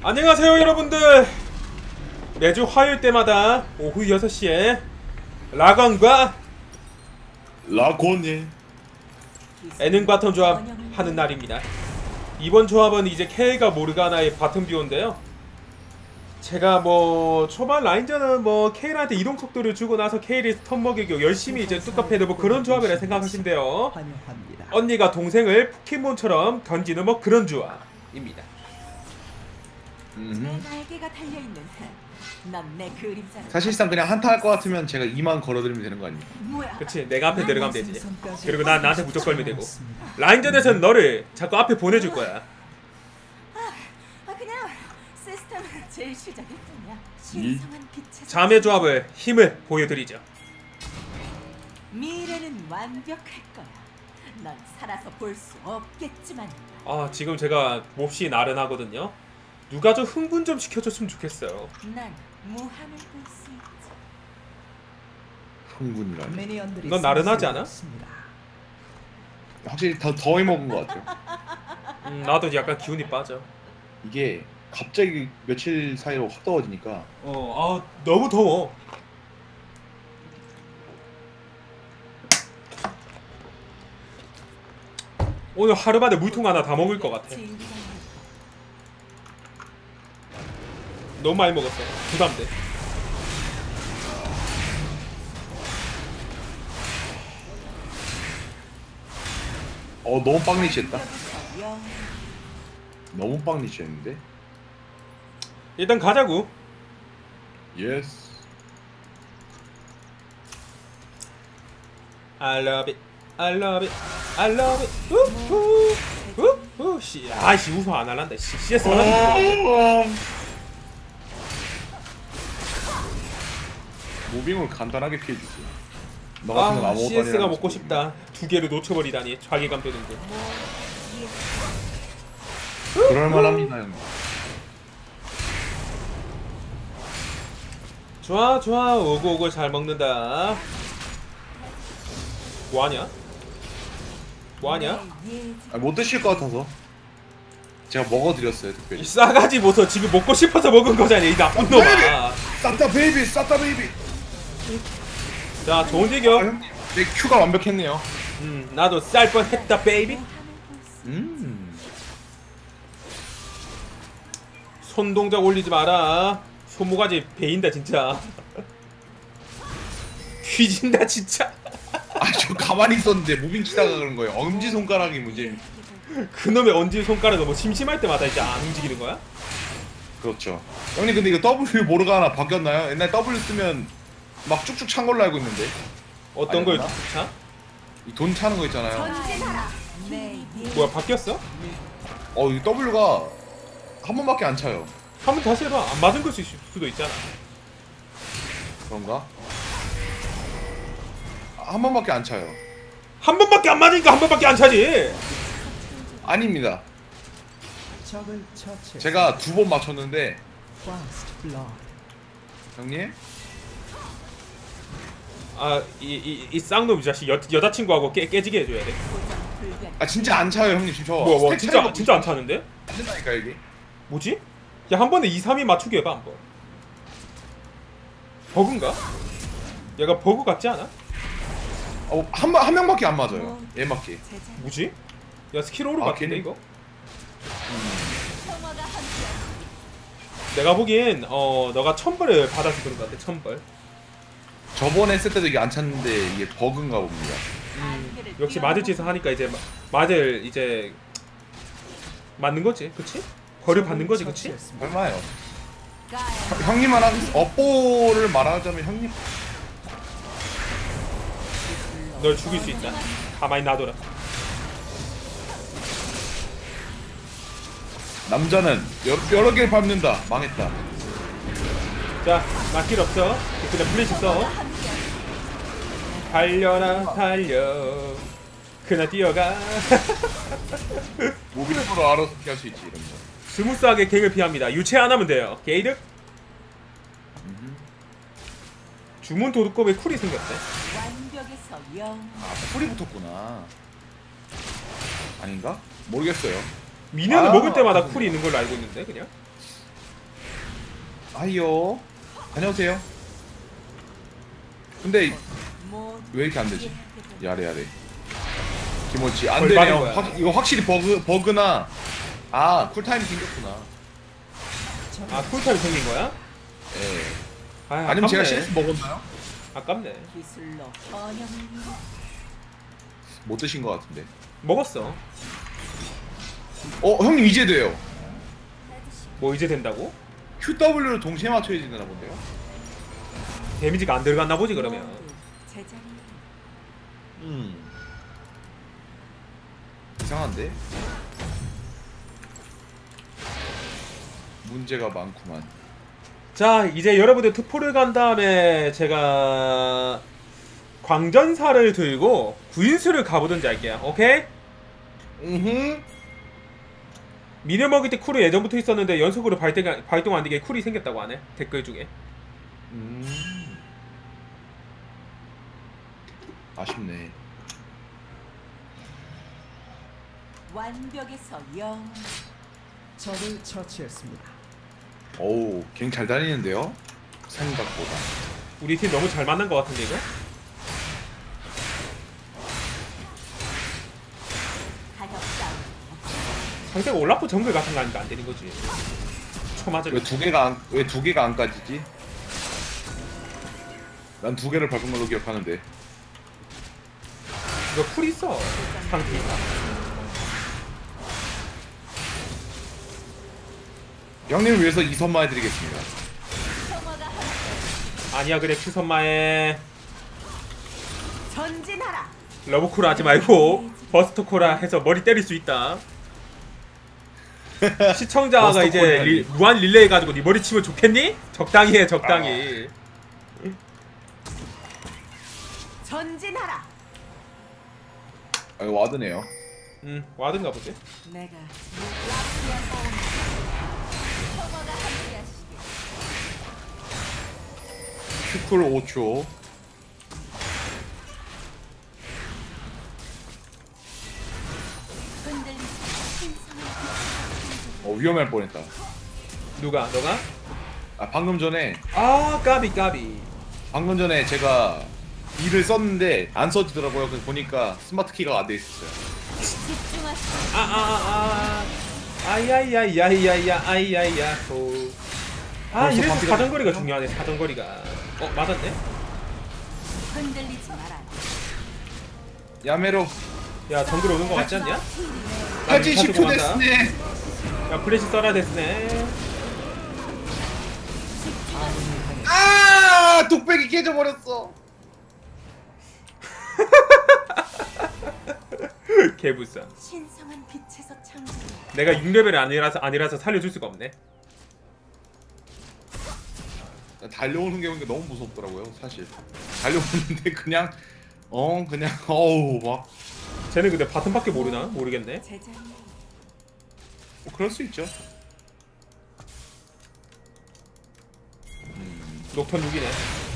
안녕하세요 여러분들. 매주 화요일 때마다 오후 6시에 라건과 라곤예 애능 바텀 조합 하는 날입니다. 이번 조합은 이제 케이가 모르가나의 바텀 듀오인데요. 제가 뭐 초반 라인전은 뭐 케일한테 이동 속도를 주고 나서 케일이 스턴 먹이고 열심히 이제 뚜껑패드 뭐 그런 조합이라 생각하신대요. 언니가 동생을 포켓몬처럼 던지는 뭐 그런 조합입니다 음. 내 날개가 달려 있는 한, 넌내 그림자를 사실상 그냥 한타 할 것 같으면 제가 2만 걸어드리면 되는 거? 뭐야? 그치 내가 앞에 들어가면 되지 그리고 난 나한테 무조건 걸면 되고 남았습니다. 라인전에서는 너를 자꾸 앞에 보내줄 거야 아 그냥 시스템 제일 시작일 뿐이야. 신성한 빛의 자매 조합을 힘을 보여드리죠 미래는 완벽할 거야. 넌 살아서 볼 수 없겠지만 아 지금 제가 몹시 나른하거든요 누가 좀 흥분 좀 시켜줬으면 좋겠어요. 난 무한을 볼수 있지. 흥분이라니. 미니언들이 넌 나른하지 않아? 습니다. 확실히 더, 더 해먹은 것 같아요. 음, 나도 약간 기운이 빠져. 이게 갑자기 며칠 사이로 확 더워지니까. 어 아 너무 더워. 오늘 하루 만에 물통 하나 다 먹을 것 같아. 진기 너무 많이 먹었어. 부담돼. 어 너무 빵리치했다. 너무 빵리치했는데? 일단 가자고. 예스 I love it. I love it. I love it. 우후 우후 씨 아씨 우후 안 할란다. 씨 CS 하나 무빙을 간단하게 피해주지 너 같은 건 아 아무것도 CS가 아니라는 먹고. 싶다. 두 개를 놓쳐버리다니 자괴감 드는데. 그럴만합니다 형님 좋아 좋아. 오고 오고 잘 먹는다. 뭐하냐? 뭐하냐? 아, 못 드실 것 같아서. 제가 먹어드렸어요 이 특별히. 싸가지 보소 지금 먹고 싶어서 먹은 거잖아. 이 나쁜 놈아. 싸따 베이비! 싸따 베이비 자 좋은 아 얘기요 형님 내 큐가 완벽했네요. 음 나도 쌀 뻔했다 베이비 음. 손 동작 올리지 마라. 손모가지 베인다 진짜. 퀴진다 진짜. 아 저 가만히 있었는데 무빙 치다가 그런 거예요. 엄지 손가락이 문제. 그놈의 언질 손가락은 뭐 심심할 때마다 이제 안 움직이는 거야? 그렇죠. 형님 근데 이거 W 모르가나 바뀌었나요? 옛날 W 쓰면 막 쭉쭉 찬 걸로 알고 있는데 어떤 걸 아니었나? 차? 이 돈 차는 거 있잖아요. 내 예지 뭐야 바뀌었어? 어 이 W가 한 번밖에 안 차요 한 번 다시 해봐 안 맞은 걸 수- 수도 있잖아 그런가? 아, 한 번밖에 안 차요 한 번밖에 안 맞으니까 한 번밖에 안 차지 아닙니다 적을 처치. 제가 두 번 맞췄는데. 형님 아이 이이 쌍놈 이 자식 여, 여자친구하고 깨, 깨지게 해줘야 돼. 아 진짜 안 차요 형님 지금 저 뭐야 뭐 스택 진짜 차이가 진짜 안 차는데? 안 된다니까 이게 뭐지? 야 한 번에 2, 3이 맞추게 해봐 한번 버그인가? 얘가 버그 같지 않아? 어, 한, 번- 한 명밖에 안 맞아요 얘밖에 제자 뭐지? 야 스킬 오르 아, 같은데 걔는- 이거? 함께하는 내가 보기엔 어 너가 천벌을 받아서 그런 것 같아 천벌 저번에 했을 때도 이게 안 찼는데 이게 버그인가 봅니다 안개를 역시 맞을 짓을 하니까 이제 마- 맞을 이제 맞는 거지 그치? 벌을 받는 거지 그치? 처치했습니다. 얼마예요? 가야 형- 형님만 하겠 업보를 말하자면 형님 널 죽일 수 있다 가만히 놔둬라 남자는 여러, 여러 개를 밟는다 망했다 자 맞길 없어 그냥 플래시 써. 달려라 달려. 그나 뛰어가. 모빌으로 알아서 피할 수 있지 이런 거. 스무스하게 갱을 피합니다. 유체 안 하면 돼요. 게이득? 주문 도둑검에 쿨이 생겼대. 완벽에서 영. 아 풀이 붙었구나. 아닌가? 모르겠어요. 미니언을 아, 먹을 때마다. 쿨이 있는 걸로 알고 있는데 그냥? 아이요. 다녀오세요. 근데 왜 이렇게 안 되지? 야래 야래. 김호치 안뭘 되네요. 확, 이거 확실히 버그 버그나 아 쿨타임 생겼구나. 아 쿨타임 생긴 거야? 예. 아, 아니면 제가 아깝네. CS 먹었나요? 아깝네. 못 드신 것 같은데. 먹었어. 어 형님 이제 돼요. 뭐 이제 된다고? QW를 동시에 맞춰야 되나 본데요? 데미지가 안 들어갔나 보지 그러면. 제자리에 음. 이상한데? 문제가 많구만. 자 이제 여러분들 투포를 간 다음에 제가 광전사를 들고 구인수를 가보든지 할게요. 오케이? 음. 미녀 먹일 때 쿨이 예전부터 있었는데 연속으로 발동, 발동 안 되게 쿨이 생겼다고 하네 댓글 중에 음. 아쉽네. 완벽에서 영 적을 처치했습니다. 어우, 갱 잘 다니는데요? 생각보다. 우리 팀 너무 잘 만난 것 같은데 이거? 가격 싸움 상대가 올라프 정글 같은 거 아니까 안 되는 거지 초맞을 왜 두 개가 안, 왜 두 개가 안 까지지? 난 두 개를 밟은 걸로 기억하는데. 이거 쿨 있어. 상대 형님을 위해서 이 선마 해드리겠습니다. 평화가 함께 아니야 그래 큐 선마에. 전진하라. 러브쿨 하지 말고 버스터코라 해서 머리 때릴 수 있다. 시청자가 버스터 이제 콜이라니. 리- 무한 릴레이 해가지고 네 머리 치면 좋겠니? 적당히 해 적당히. 전진하라 아, 이거 와드네요. 음 와든가 보지 내가 큐쿨 5초. 흔들리지 신성한 어, 위험할 뻔했다. 누가 너가? 아, 방금 전에, 아 까비 까비 방금 전에 제가 이를 썼는데 안 써지더라고요. 그래서 보니까 스마트 키가 안 돼 있었어요. 집중하시오 아아아 아이야이야이야이야이야 아이야이야 호. 아 벌써 이래서 반피가 사정거리가? 중요하네 사정거리가 어 맞았네 흔들리지 마라 야메로. 야 정글 오는 거 같지 않냐? 10초 간다. 됐네. 야 플래시 써라 됐네 아, 독백이 깨져버렸어. 개불쌍 신성한 빛에서 창조 내가 6레벨이 아니라서 아니라서 살려줄 수가 없네 달려오는 게 보니까 너무 무섭더라고요, 사실. 달려오는데 그냥 어 그냥 어우 막 쟤는 근데 바텀밖에 모르나? 모르겠네 뭐 그럴 수 있죠. 녹턴 6이네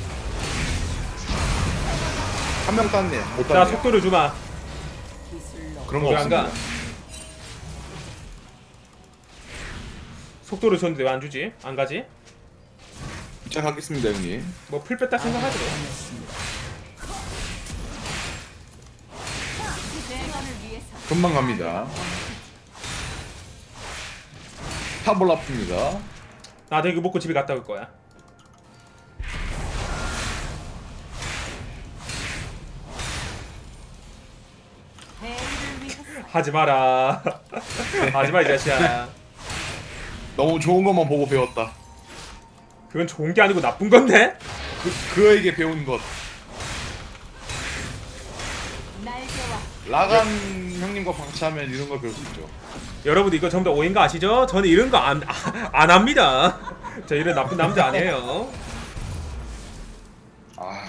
한 명 땄네. 못 자 땄네. 속도를 주마 그런 거? 없습니다. 속도를 줬는데 왜 안 주지? 안 가지? 자 가겠습니다, 형님. 뭐 풀 뺐다 생각하지 금방 갑니다. 탑 올라갑니다. 나도 이거 먹고 집에 갔다 올 거야 하지 마라 하지 마이 자식아 너무 좋은 것만 보고 배웠다. 그건 좋은 게 아니고 나쁜 건데? 그 그에게 배운 것. 라간 형님과 방치하면 이런 걸 배울 수 있죠. 여러분 이거 전부 다 오해인 거 아시죠? 저는 이런 거 안 안 합니다. 저 이런 나쁜 남자 아니에요. 아,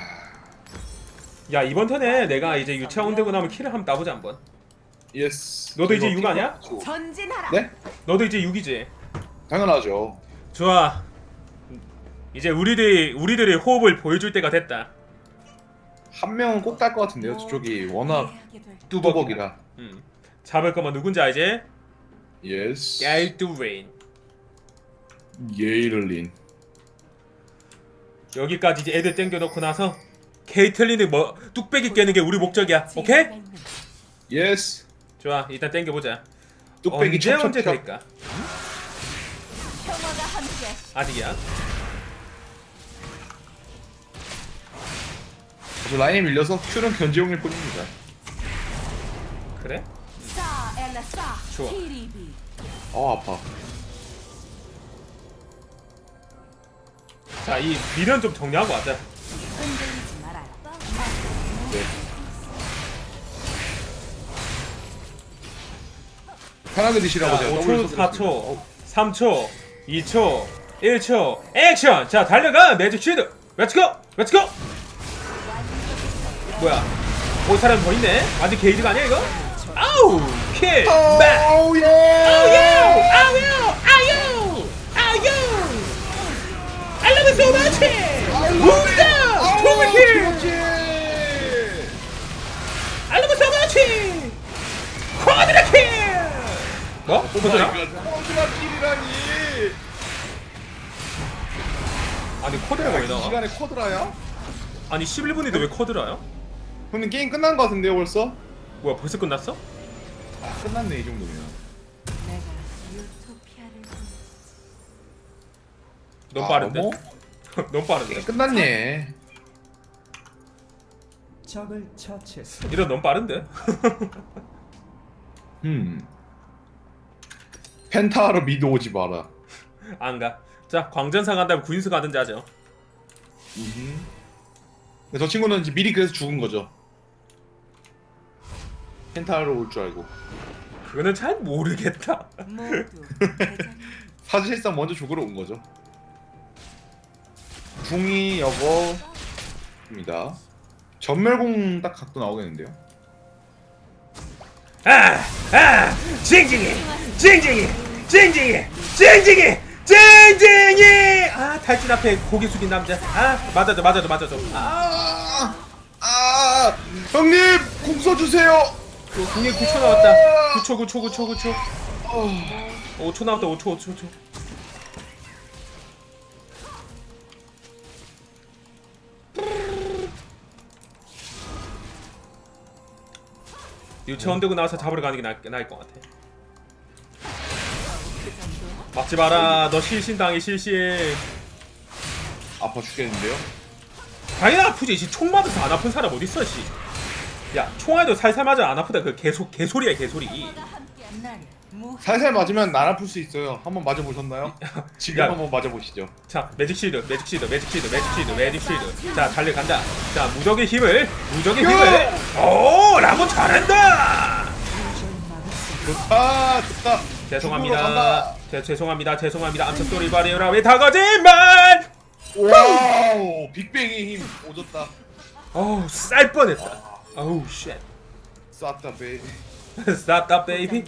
야 이번 턴에 내가 이제 유채원 되고 나면 킬을 한번 따보자 한번. 예스. 너도 이제 이거 육 아니야? 핑거 맞죠? 전진하라 네? 너도 이제 6이지? 당연하죠. 좋아. 이제 우리들이 우리들의 호흡을 보여줄 때가 됐다. 한 명은 꼭 딸 것 같은데요. 저쪽이 워낙 될 뚜벅이라. 음. 잡을 거면 누군지 알지? 예스. 얄뚜레인. 예일린. 여기까지 이제 애들 땡겨놓고 나서 케이틀린을 뭐 뚝배기 깨는 게 우리 목적이야 오케이? 예스. 좋아 일단 땡겨보자 뚝배기 언제 언제. 될까? 평화가 함께 아직이야 저 라인에 밀려서 큐는 견제용일 뿐입니다. 그래? 싸 엘라 싸 좋아. 키리비 아 아파. 자 이 미련 좀 정리하고 하자 편하게 드시라고 자, 제가 5초, 더블 4초, 3초, 2초, 1초, 액션! 자, 달려가! 매직 쉴드! 렛츠고! 렛츠고! 뭐야? 오, 사람 더 있네? 아직 게이지가 아니야, 이거? 아우! 킬! 백! 오우 예! 아우! 아우! 아우! 아우! I love it so much! 무다! 뭐? 쿼드라? 쿼드라 킬이라니! 아니 쿼드라가 왜이 나와? 시간에 쿼드라야? 아니 11분인데 왜 쿼드라야? 형님 게임 끝난 거 같은데요 벌써? 뭐야 벌써 끝났어? 아 끝났네 이 정도면. 너무 아, 빠른데? 어머? 너무 빠른데? 끝났네. 적을 처치했습니다. 이런 너무 빠른데? 음. 펜타로 미드 오지 마라. 안 가. 자 광전사 간다면 구인수 가든지 하죠. 음. 근데 저 친구는 이제 미리 그래서 죽은 거죠. 펜타로 올줄 알고. 그거는 잘 모르겠다. 모두 사실상 먼저 죽으러 온 거죠. 궁이 여거입니다. 전멸공 딱 각도 나오겠는데요. 아! 아! 징징이! 징징이! 징징이! 징징이! 징징이! 아 탈진 앞에 고개 숙인 남자. 아 맞아줘 맞아줘 맞아줘. 아 아, 아, 형님 궁 써주세요. 그 궁에 9초 나왔다. 9초 9초 9초 9초. 어, 5초 나왔다 5초 5초 5초. 유치원 되고 나와서 잡으러 가는 게 나을, 나을 것 같아. 맞지 마라. 너 실신 당해 실신. 아파 죽겠는데요. 당연히 아프지. 씨, 총 맞아서 안 아픈 사람 어디 있어, 씨. 야, 총알도 살살 맞아 안 아프다. 그 개소 개소리야 개소리. 살살 맞으면 안 아플 수 있어요. 한번 맞아보셨나요? 지금 야. 한번 맞아보시죠. 자, 매직 실드, 매직 실드, 매직 실드, 매직 실드, 매직 실드. 자, 달려간다. 자, 무적의 힘을, 무적의 힘을. 오, 라고 잘한다. 좋다, 좋다. 죽으러 죄송합니다. 제, 죄송합니다. 죄송합니다. 암튼 소리 바리오라 왜 다 거짓말? 와우, 빅뱅의 힘 오졌다. 어우, 쌀 뻔했다. 어우, 쉣. 쌌다, 베이. 스타트 베이비.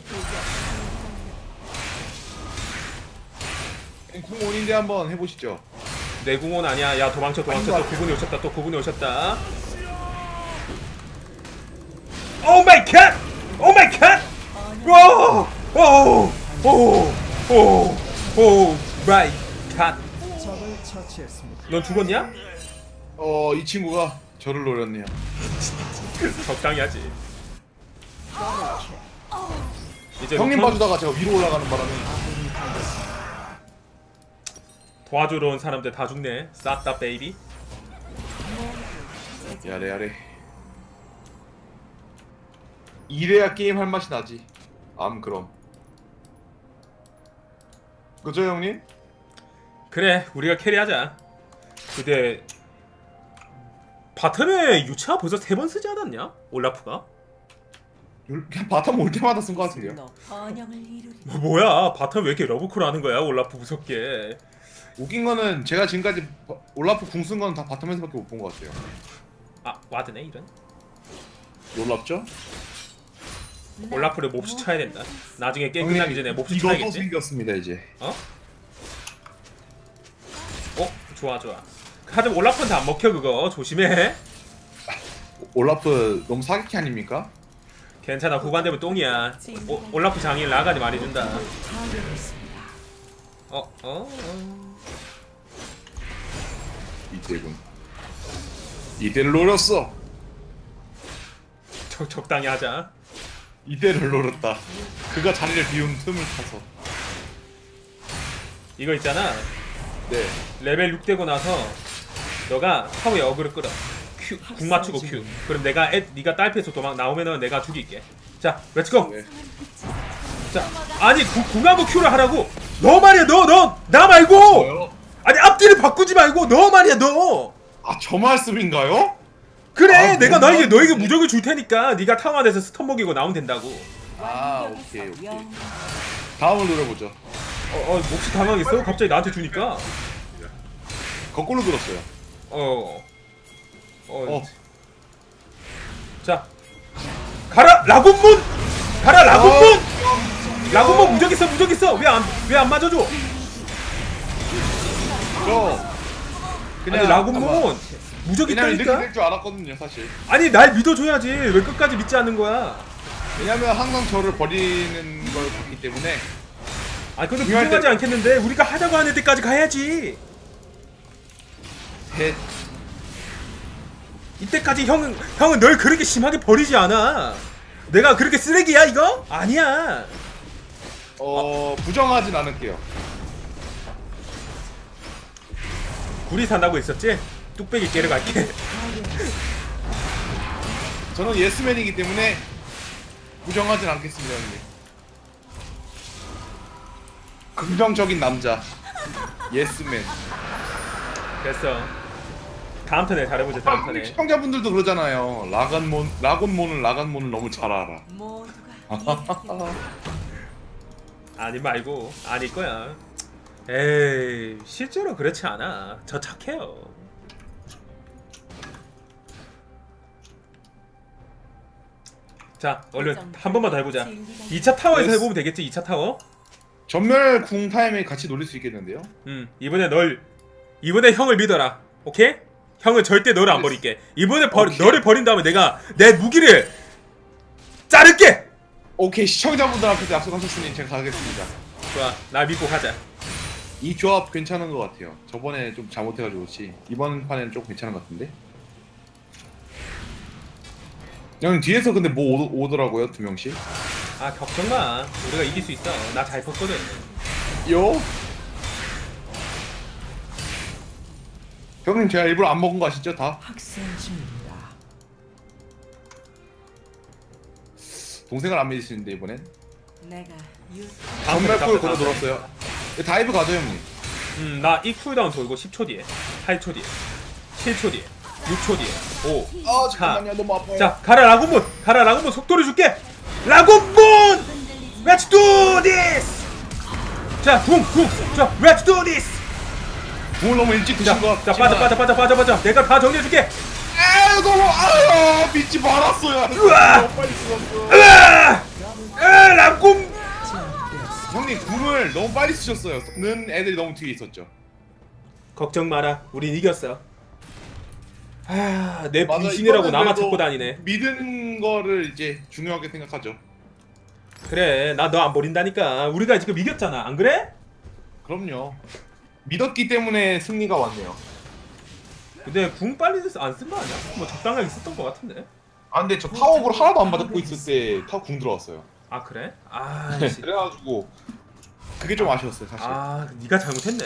궁 원인데 한번 해보시죠. 내 궁원 아니야. 야, 도망쳐, 도망쳐. 또것 구분이 오셨다. 또 구분이 오셨다. 오 마이 갓! 오 마이 갓! 오! 오! 오! 오! 오 마이 갓! 적을 처치했습니다. 넌 죽었냐? 어, 이 친구가 저를 노렸네요. 적당히 하지. 이제 형님 너 봐주다가 제가 위로 올라가는 바람에 도와주러 온 사람들 다 죽네. 쌌다 베이비. 야래 야래. 이래야 게임 할 맛이 나지. 암 그럼. 그죠 형님? 그래, 우리가 캐리하자. 근데 바텀에 유채가 벌써 세 번 쓰지 않았냐? 올라프가? 바텀 올 때마다 쓴 것 같은데요. 너 번영을 이루리 뭐, 뭐야? 바텀 왜 이렇게 러브콜 하는 거야? 올라프 무섭게. 웃긴 거는 제가 지금까지 바- 올라프 궁쓴건다 바텀에서밖에 못 본 것 같아요. 아, 와드네 이런. 놀랍죠? 올라프를 몹시 쳐야 된다. 나중에 게임 끝나기 전에 몹시 쳐야겠지? 생겼습니다 이제. 어? 어? 좋아 좋아. 하지만 올라프한테 안 먹혀 그거 조심해. 올라프 너무 사기캐 아닙니까? 괜찮아 후반 되면 똥이야. 오, 올라프 장인 라간이 말해준다. 파괴했습니다 어? 어? 어. 이때군. 이때를 노렸어. 적, 적당히 하자 이때를 노렸다. 그가 자리를 비운 틈을 타서. 이거 있잖아 네. 레벨 6 되고 나서 너가 타워에 어그를 끌어 Q 궁 맞추고 Q 그럼 내가 애, 네가 딸피에서 도망 나오면은 내가 죽일게 자 렛츠고 네. 자 아니 궁, 궁하고 Q를 하라고 너 말이야 너 너 나 말고 저요? 아니 앞뒤를 바꾸지 말고 너 말이야 너 아, 저 말씀인가요? 그래 아, 내가 뭔 너에게 너에게 말이지? 무적을 줄 테니까 네가 타워 안에서 스턴 먹이고 나오면 된다고 아, 오케이, 오케이. 다음을 노려보죠. 어, 어 몹시 당황했어 갑자기 나한테 주니까 거꾸로 들었어요. 어. 어. 어. 자. 가라 라군문. 가라 라군문. 라군문 무적 있어 무적 있어. 왜 안 왜 안 맞아 줘? 저 그냥 아니 라군문 아마 무적 그냥 이렇게 있다니까. 될 줄 알았거든요, 사실. 아니 날 믿어줘야지. 왜 끝까지 믿지 않는 거야? 왜냐면 항상 저를 버리는 걸 봤기 때문에 아니 근데 중요할 부정하지 때- 않겠는데 우리가 하자고 하는 데까지 가야지. 셋. 이때까지 형은 형은 널 그렇게 심하게 버리지 않아. 내가 그렇게 쓰레기야 이거? 아니야. 어 부정하진 않을게요. 구리 산다고 했었지? 뚝배기 깨러 갈게. 저는 예스맨이기 때문에 부정하진 않겠습니다, 형님. 긍정적인 남자. 예스맨. 됐어. 다음 턴에 잘해보자 다음 턴에. 시청자분들도 그러잖아요. 라간몬 라곤몬은 라간몬을 너무 잘 알아. 아니 말고 아닐 거야. 에이 실제로 그렇지 않아. 저 착해요. 자 얼른 한 번만 더 해보자. 2차 타워에서 예스. 해보면 되겠지 2차 타워? 전멸 궁 타임에 같이 노릴 수 있겠는데요? 음 이번에 널 이번에 형을 믿어라. 오케이? 형은 절대 너를 안 버릴게. 이번에 버, 오케이. 너를 버린 다음에 내가 내 무기를 자를게. 오케이 시청자분들 앞에서 약속하셨으니 제가 가겠습니다. 좋아 나 믿고 가자. 이 조합 괜찮은 것 같아요. 저번에 좀 잘못해가지고 그렇지 이번 판에는 좀 괜찮은 것 같은데. 형 뒤에서 근데 뭐 오, 오더라고요 두 명씩. 아 걱정 마. 우리가 이길 수 있어. 나 잘 컸거든. 요. 형님 제가 일부러 안 먹은 거 아시죠 다? 학생 중입니다. 동생을 안 믿으시는데 이번엔. 내가 유 전멸골 다음 걸어 턴에. 들었어요. 다이브 가죠 형님. 음, 나 이 쿨다운 돌고 10초 뒤에, 8초 뒤에, 7초 뒤에, 6초 뒤에, 5. 아 잠깐만요, 너무 아파요. 자, 가라 라군문, 가라 라군문 속도를 줄게. 라군문, let's do this. 자, 붕, 붕, 자, let's do this. 공을 너무 일찍 드신 자, 거. 자, 빠져, 빠져, 빠져, 빠져, 빠져. 내가 다 정리해줄게. 아 너무 아유 믿지 말았어요. 으아! 으아, 으아, 라군. 형님 궁을 너무 빨리 쓰셨어요. 는 애들이 너무 뒤에 있었죠. 걱정 마라, 우린 이겼어. 아, 내 맞아, 분신이라고 이거는 나만 그래도 찾고 다니네. 믿은 거를 이제 중요하게 생각하죠. 그래, 나 너 안 버린다니까. 우리가 지금 이겼잖아, 안 그래? 그럼요. 믿었기 때문에 승리가 왔네요. 근데 궁 빨리 안 쓴 거 아니야? 뭐 적당하게 썼던 거 같은데. 아 근데 저 타워볼 하나도 안 받고 있을 때 타워 궁 들어왔어요. 아 그래? 아, 씨. 그래가지고 그게 좀 아쉬웠어요 사실. 아, 네가 잘못했네.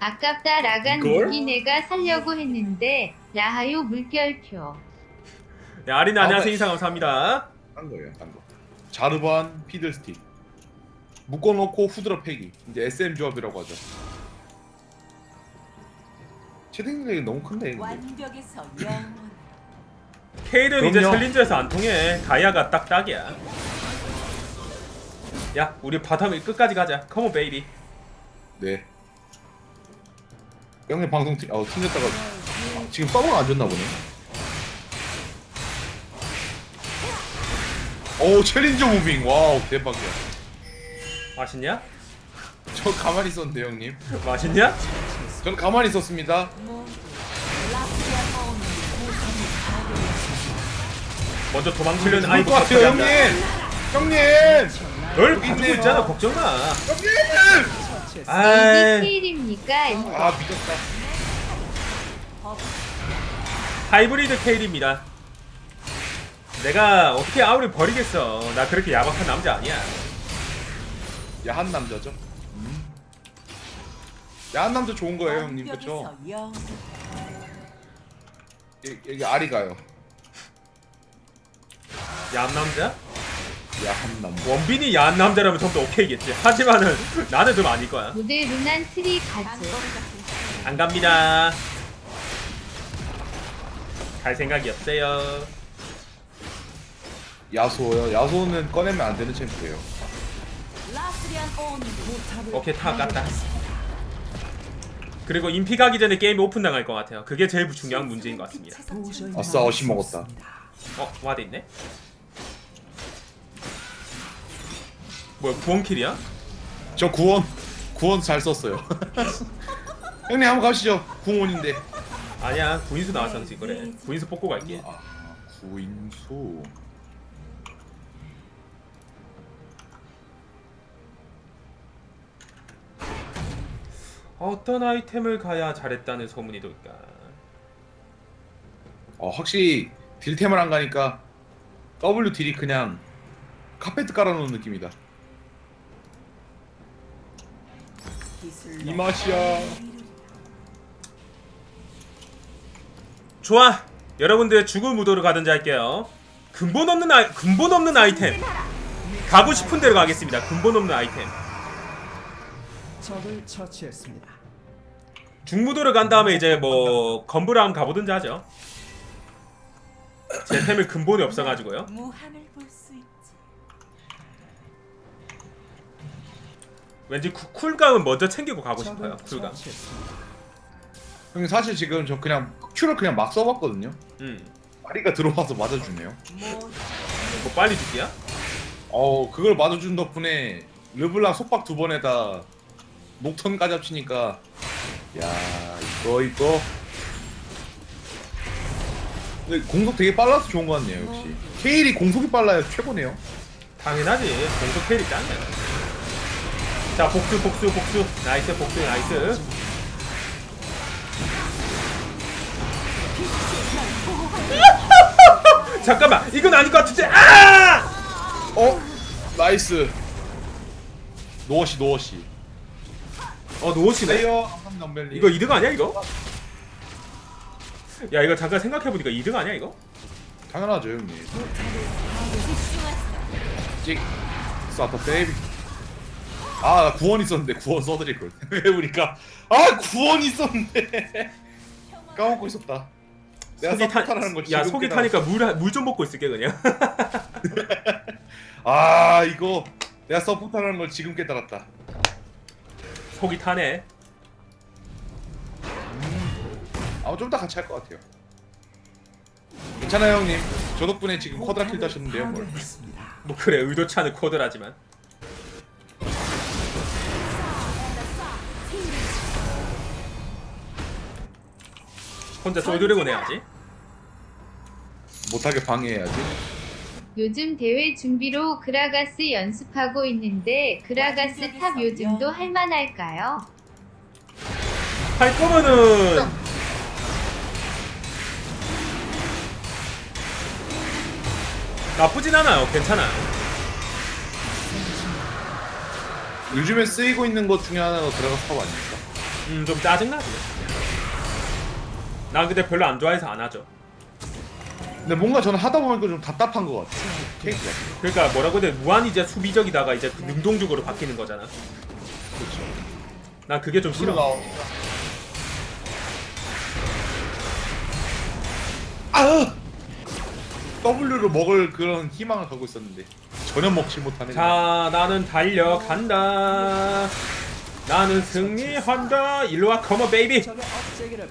아깝다 라간 이걸? 무기 내가 살려고 했는데 라하요 물결표 네, 아리나 안녕하세요 네. 인사 감사합니다. 딴 거예요, 딴 거. 자르반 피들스틱 묶어놓고 후드러 패기 이제 SM 조합이라고 하죠. 채팅력이 너무 큰데. 완벽에서 영원. 케일은 이제 그럼요. 챌린저에서 안 통해. 다이아가 딱 딱이야. 야, 우리 바텀 끝까지 가자. 컴온 베이비. 네. 형님 방송 튕, 어, 튕겼다가 지금 서버가 안 좋나 보네. 오 챌린저 무빙 와우 대박이야. 맛있냐? 저 가만히 있었는데 형님. 맛있냐? 전 가만히 있었습니다. 먼저 도망치려는 아이고 것 같아요 형님. 형님. 널 여기 있네요. 있잖아. 걱정 마. 형님. 아이, 이게 케일입니까? 아 미쳤다. 하이브리드 케일입니다. 내가 어떻게 아우를 버리겠어. 나 그렇게 야박한 남자 아니야. 야한 남자죠. 음. 야한 남자 좋은 거예요 형님 영. 이- 여기 아리 가요. 야한 남자? 야한 남자. 원빈이 야한 남자라면 전부 오케이겠지. 하지만은 나는 좀 아닐 거야. 무대 루난 트리 가즈. 단거리 같은 안 갑니다. 갈 생각이 없어요. 야소요. 야소는 꺼내면 안 되는 챔프예요. 오케이 타 깠다. 그리고 인피 가기 전에 게임 오픈 당할 것 같아요. 그게 제일 중요한 문제인 것 같습니다. 아싸, 어시 수 먹었다. 어 와드 있네. 뭐야 구원킬이야? 저 구원 구원 잘 썼어요. 형님 한번 가시죠. 구원인데. 아니야 구인수 나왔었지 그래. 구인수 뽑고 갈게. 아 구인수. 어떤 아이템을 가야 잘했다는 소문이 돌까? 어 확실히 딜템을 안 가니까 W 딜이 그냥 카페트 깔아놓은 느낌이다. 기술로 이 맛이야. 좋아. 여러분들 죽을 무도로 가든지 할게요. 근본 없는 아이 근본 없는 아이템. 가고 싶은 대로 가겠습니다. 근본 없는 아이템. 적을 처치했습니다. 중무도를 간 다음에 이제 뭐 건브라 한번 가보든지 하죠. 제 템을 근본이 없어가지고요. 왠지 쿠- 쿨감은 먼저 챙기고 가고 싶어요. 쿨감. 형님 사실 지금 저 그냥 큐를 그냥 막 써봤거든요. 음. 아리가 들어와서 맞아주네요. 모두 뭐 빨리 죽기야? 어 그걸 맞아준 덕분에 르블랑 속박 두 번에다 녹턴 까잡치니까 야 이거 이거 근데 공속 되게 빨라서 좋은 것 같네요 역시 케일이 공속이 빨라야 최고네요 당연하지. 공속 캐리 짱이야. 자 복수 복수 복수. 나이스 복수 나이스. 잠깐만 이건 아닐 것 같은데 아! 어? 나이스 노어시 노어시 어 노시네. 엄벨리 이거 이득 아니야 이거? 야 이거 잠깐 생각해보니까 이득 아니야 이거? 당연하죠 형님 찍 사타 베이비 아 구원 있었는데 구원 써드릴 걸 왜 우리가 아 구원 있었는데 까먹고 있었다 내가 속이 타, 서포터라는 걸야 지금 속이. 타니까 물물 좀 먹고 있을게 그냥. 아 이거 내가 서포터라는 걸 지금 깨달았다 속이 타네. 아마 좀 이따 같이 할 것 같아요 괜찮아요 형님 저 덕분에 지금 쿼드라킬 다셨는데요 뭘 파괴했습니다. 뭐 그래 의도치 않은 코드라지만. 혼자 솔드래곤 해야지. 못하게 방해해야지 요즘 대회 준비로 그라가스 연습하고 있는데 그라가스 탑 요즘도 할만할까요? 할 거면은 나쁘진 않아요. 괜찮아요. 요즘에 쓰이고 있는 것 중에 하나가 들어가서 탑 아닙니까? 음 좀 짜증나지. 난 근데 별로 안 좋아해서 안 하죠. 근데 뭔가 저는 하다 보니까 좀 답답한 것 케이크가 그러니까 뭐라고 해야 돼 무한 이제 수비적이다가 이제 능동적으로 바뀌는 거잖아. 그렇죠 난 그게 좀 싫어. 아! W를 먹을 그런 희망을 갖고 있었는데 전혀 먹지 못하는 자 나는 달려간다. 나는 승리한다. 일로와 컴온 베이비.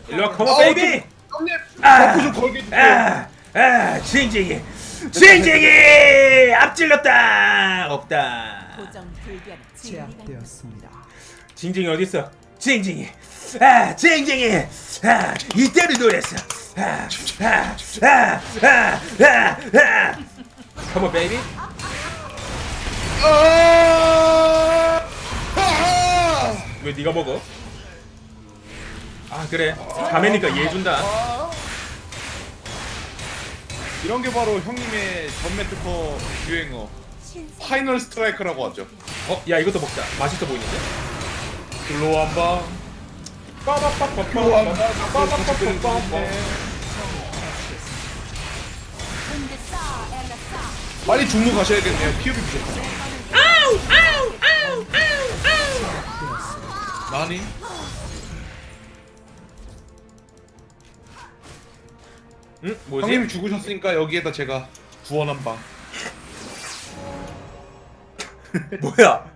일로와 아, 베이비. 형님 아! 좀 아, 아, 징징이, 징징이 앞질렀다. 없다. 제압되었습니다. 징징이 어디 있어? 징징이, 아, 징징이, 아, 이때를 노렸어. 아, 아, 아, 아, 아, 아. Come on, baby. 아! 아! 왜 네가 먹어? 아 그래. 가면이니까 얘 준다. 이런 게 바로 형님의 전매 특허 유행어 파이널 스트라이크라고 하죠. 어, 야 이것도 먹자. 맛있어 보이는데? 글로 한 방. 빠바빠빠빠. 근데 싸 엘라 싸 빨리 중무 가셔야겠네요. 피읍이 부족하네. 나니? 응? 뭐지? 형님이 죽으셨으니까 여기에다 제가 구원 한 방. 뭐야?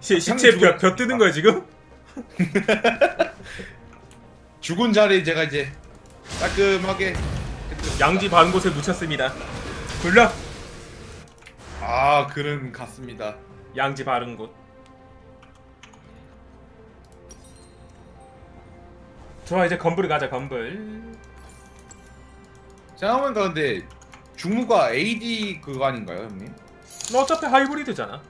시, 시체 벼, 벼 뜨는 거야 지금? 죽은 자리 제가 이제 따끔하게. 양지 바른 곳에 묻혔습니다. 굴러 아, 그는 같습니다. 양지 바른 곳. 좋아 이제 건불 가자 건불. 생각해보니까 근데 중무가 AD 그거 아닌가요, 형님? 너 어차피 하이브리드잖아.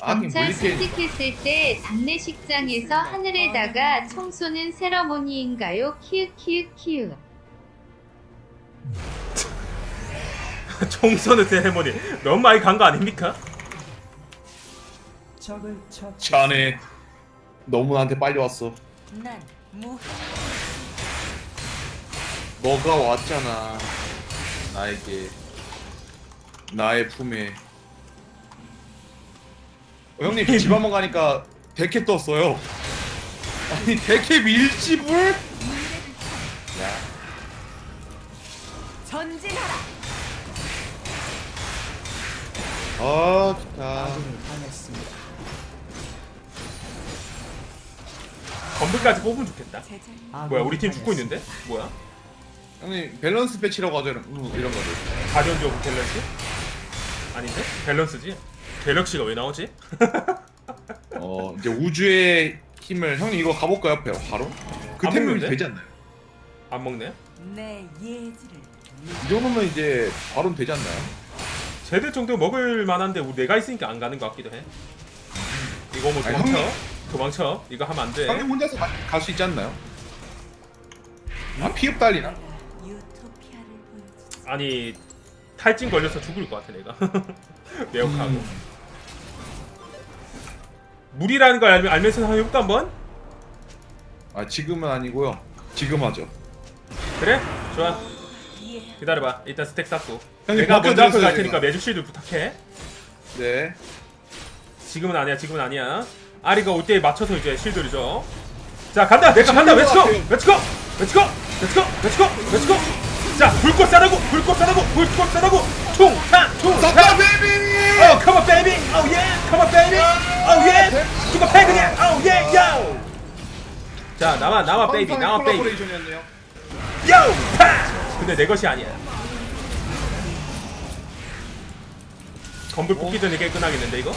검찰 물리게 수직했을 때 장례식장에서 하늘에다가 총 쏘는 세러모니인가요? 키읔 키읔 키읔. 총선의 세레모니 너무 많이 간 거 아닙니까? 적을 처치. 자네 너무 나한테 빨리 왔어. 난 너가 왔잖아. 나에게 나의 품에. 어, 형님 집 한번 가니까 데캐 떴어요. 아니 데캐 밀집을? 야, 전진하라 아 좋다. 아군이 당했습니다. 건불까지 뽑으면 좋겠다. 제자리 뭐야 우리 팀 죽고 있는데? 뭐야? 형님 밸런스 패치라고 하죠 이런, 이런 거를. 가디언즈 오브 갤럭시? 아닌데? 밸런스지? 갤럭시가 왜 나오지? 어 이제 우주의 힘을 형님 이거 가볼까요 바로? 그 안 템이 먹는데? 되지 않나요? 안 먹네? 내 예지를 이 정도면 이제 바로 되지 않나요? 쟤들 정도 먹을 만한데 우리 내가 있으니까 안 가는 것 같기도 해. 이거 뭐 아니, 도망쳐? 형님. 도망쳐? 이거 하면 안 돼. 형님 혼자서 갈 수 있지 않나요? 아 피읍 달리나? 아니 탈진 걸려서 죽을 것 같아 내가. 매혹하고. 음. 물이라는 걸 알면 알면서 해볼까 한번? 아 지금은 아니고요. 지금 하죠. 그래? 좋아. 예 기다려봐. 일단 스택 쌓고. 형님, 내가 먼저 앞에 갈 테니까 제가. 매주 실드 부탁해. 네. 지금은 아니야. 지금은 아니야. 아리가 올 때에 맞춰서 이제 실드를 줘. 자 간다. 내가 간다. 렛츠고. 렛츠고. 렛츠고. 렛츠고. 렛츠고. 렛츠고. 자 불꽃 싸라고. 불꽃 싸라고. 불꽃 싸라고. 총탄. 총탄. 베이비! Oh yeah. Come on, baby. Oh yeah. 죽어 패 그냥. Yeah, yo. 자 나와 나와 베이비 나와 베이비. 요! 파! 근데 내 것이 아니야. 건불 뽑기 전에 끝나겠는데 이거?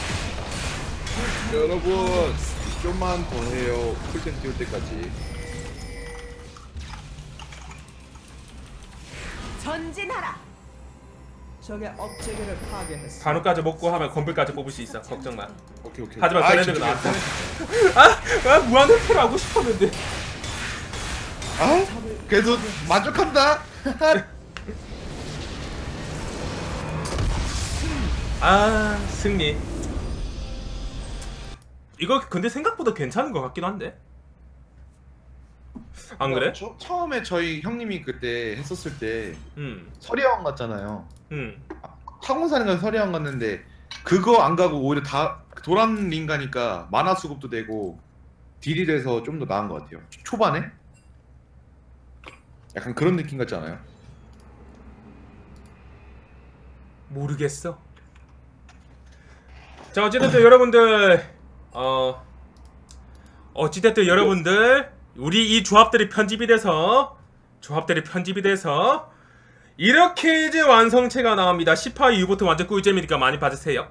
여러분 좀만 더 해요. 풀템 띄울 때까지. 전진하라 적의 업체계를 파괴했습니다. 간호까지 먹고 하면 건불까지 뽑을 수 있어. 걱정 마. 오케이 오케이. 하지만 아, 셀렌드가 진짜 나왔다. 괜찮네. 아, 아 무한회포를 하고 싶었는데. 아 그래도 만족한다. 아 승리. 이거 근데 생각보다 괜찮은 것 같기도 한데. 안 그래? 처, 처음에 저희 형님이 그때 했었을 때 음, 서리왕 갔잖아요. 음. 타곤산에 가서 서리왕 갔는데 그거 안 가고 오히려 다 도란 링 가니까 만화 수급도 되고 딜이 돼서 좀 더 나은 것 같아요. 초- 초반에 약간 그런 느낌 같지 않아요? 모르겠어. 자 어찌됐든 여러분들 어 어찌됐든 여러분들 우리 이 조합들이 편집이 돼서 조합들이 편집이 돼서 이렇게 이제 완성체가 나옵니다. 10화 이후부터 완전 꿀잼이니까 많이 봐주세요.